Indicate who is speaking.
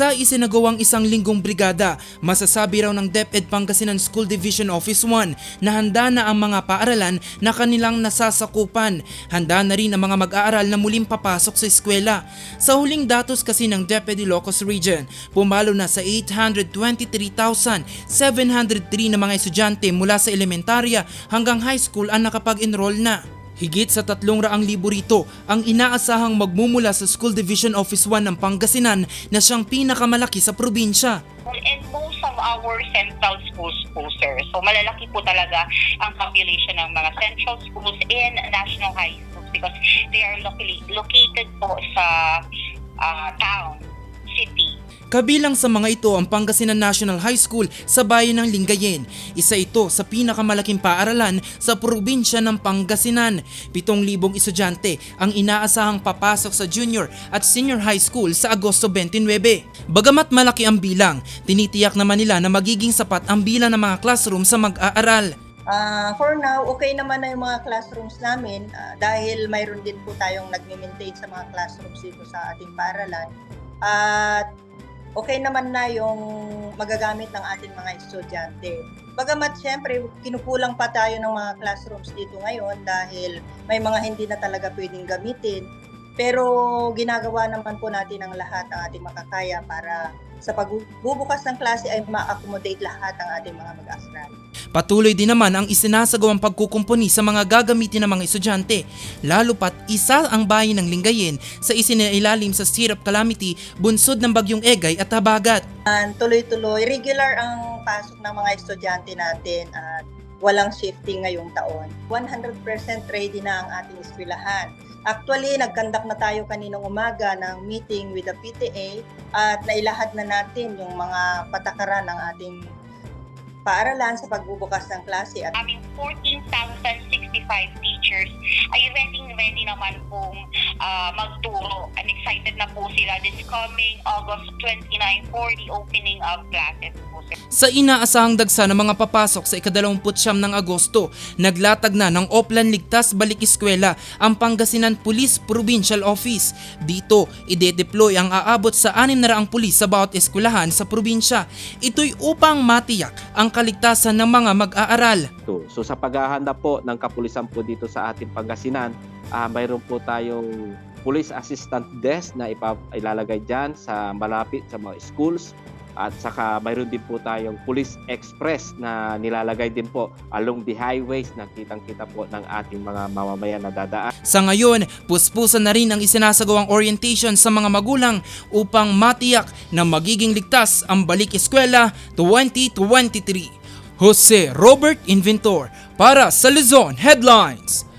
Speaker 1: Sa isinagawang isang linggong brigada, masasabi raw ng DepEd Pangasinan School Division Office 1 na handa na ang mga paaralan na kanilang nasasakupan. Handa na rin ang mga mag-aaral na muling papasok sa eskwela. Sa huling datos kasi ng DepEd Ilocos Region, pumalo na sa 823,703 na mga estudyante mula sa elementarya hanggang high school ang nakapag-enroll na. Higit sa 300,000 rito ang inaasahang magmumula sa School Division Office 1 ng Pangasinan na siyang pinakamalaki sa probinsya.
Speaker 2: and most of our central schools po, sir. So malalaki po talaga ang population ng mga central schools and national high schools because they are locally, located po sa ah, town, city.
Speaker 1: Kabilang sa mga ito ang Pangasinan National High School sa bayan ng Lingayen. Isa ito sa pinakamalaking paaralan sa probinsya ng Pangasinan. 7,000 estudyante ang inaasahang papasok sa junior at senior high school sa Agosto 29. Bagamat malaki ang bilang, tinitiyak naman nila na magiging sapat ang bilang ng mga classroom sa mag-aaral.
Speaker 3: Ah, for now, okay naman na yung mga classrooms namin ah, dahil mayroon din po tayong nagme-maintain sa mga classrooms dito sa ating paaralan. At okay naman na yung magagamit ng ating mga estudyante. Bagamat siyempre, kinukulang pa tayo ng mga classrooms dito ngayon dahil may mga hindi na talaga pwedeng gamitin. Pero ginagawa naman po natin ang lahat ang ating makakaya para sa pagbubukas ng klase ay ma-accommodate lahat ang ating mga mag-aaral.
Speaker 1: Patuloy din naman ang isinasagawang pagkukumpuni sa mga gagamitin ng mga estudyante, lalo pat isa ang bayan ng Lingayen sa isinailalim sa state of calamity bunsod ng bagyong Egay at Habagat.
Speaker 3: And tuloy-tuloy, regular ang pasok ng mga estudyante natin at walang shifting ngayong taon. 100% ready na ang ating eskwelahan. Actually, nagkandak na tayo kaninang umaga ng meeting with the PTA at nailahad na natin yung mga patakaran ng ating paaralan sa pagbubukas ng klase at
Speaker 2: Aming 14,065 teachers ay naman ah, magturo. And excited na po sila this coming August 29 for the opening of classes po.
Speaker 1: Sa inaasahang dagsa ng mga papasok sa ikadalawamputsyam ng Agosto, naglatag na ng Oplan Ligtas Balik Eskwela ang Pangasinan Police Provincial Office. Dito, ide-deploy ang aabot sa 600 pulis sa bawat eskwelahan sa probinsya. Ito'y upang matiyak ang kaligtasan ng mga mag-aaral.
Speaker 4: So sa paghahanda po ng kapulisan po dito sa ating Pangasinan, ah mayroon po tayong police assistant desk na ipa, ilalagay dyan sa malapit sa mga schools at saka mayroon din po tayong police express na nilalagay din po along the highways na kitang-kita po ng ating mga mamamayan na dadaan.
Speaker 1: Sa ngayon, puspusan na rin ang isinasagawang orientation sa mga magulang upang matiyak na magiging ligtas ang balik eskwela 2023. Jose Robert Inventor para sa Luzon Headlines.